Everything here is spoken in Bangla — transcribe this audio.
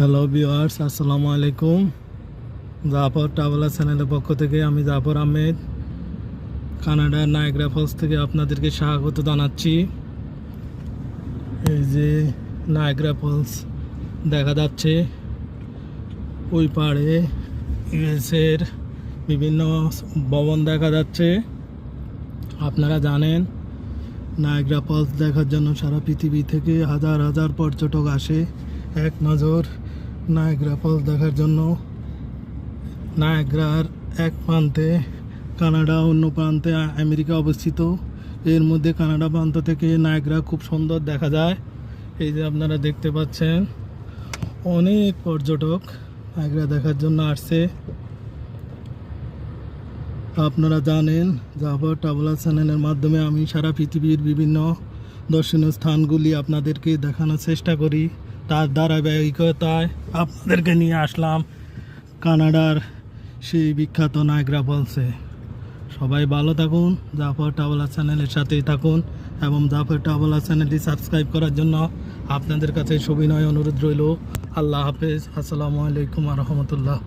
হ্যালো ভিওয়ার্স আসসালামু আলাইকুম। জাফর ট্রাভেলার চ্যানেলের পক্ষ থেকে আমি জাফর আহমেদ, কানাডার নায়গ্রা ফলস থেকে আপনাদেরকে স্বাগত জানাচ্ছি। এই যে নায়গ্রা ফলস দেখা যাচ্ছে, ওই পাড়ে ইউএসের বিভিন্ন ভবন দেখা যাচ্ছে। আপনারা জানেন নায়গ্রা ফলস দেখার জন্য সারা পৃথিবী থেকে হাজার হাজার পর্যটক আসে। এক নজর নায়গ্রা ফলস দেখার জন্য। নায়গ্রার এক প্রান্তে কানাডা, অন্য প্রান্তে আমেরিকা অবস্থিত। এর মধ্যে কানাডা প্রান্ত থেকে নায়গ্রা খুব সুন্দর দেখা যায়। এই যে আপনারা দেখতে পাচ্ছেন, অনেক পর্যটক নায়গ্রা দেখার জন্য আসছে। আপনারা জানেন, জাফর ট্রাভেলার চ্যানেলের মাধ্যমে আমি সারা পৃথিবীর বিভিন্ন দর্শনীয় স্থানগুলি আপনাদেরকে দেখানোর চেষ্টা করি। তার দ্বারা ব্যয়িকতায় আপনাদেরকে নিয়ে আসলাম কানাডার সেই বিখ্যাত নায়গ্রা বলছে। সবাই ভালো থাকুন, জাফর টাবলা চ্যানেলের সাথেই থাকুন এবং জাফর টাবলা চ্যানেলটি সাবস্ক্রাইব করার জন্য আপনাদের কাছে সবিনয় অনুরোধ রইল। আল্লাহ হাফেজ, আসসালামু আলাইকুম রহমতুল্লাহ।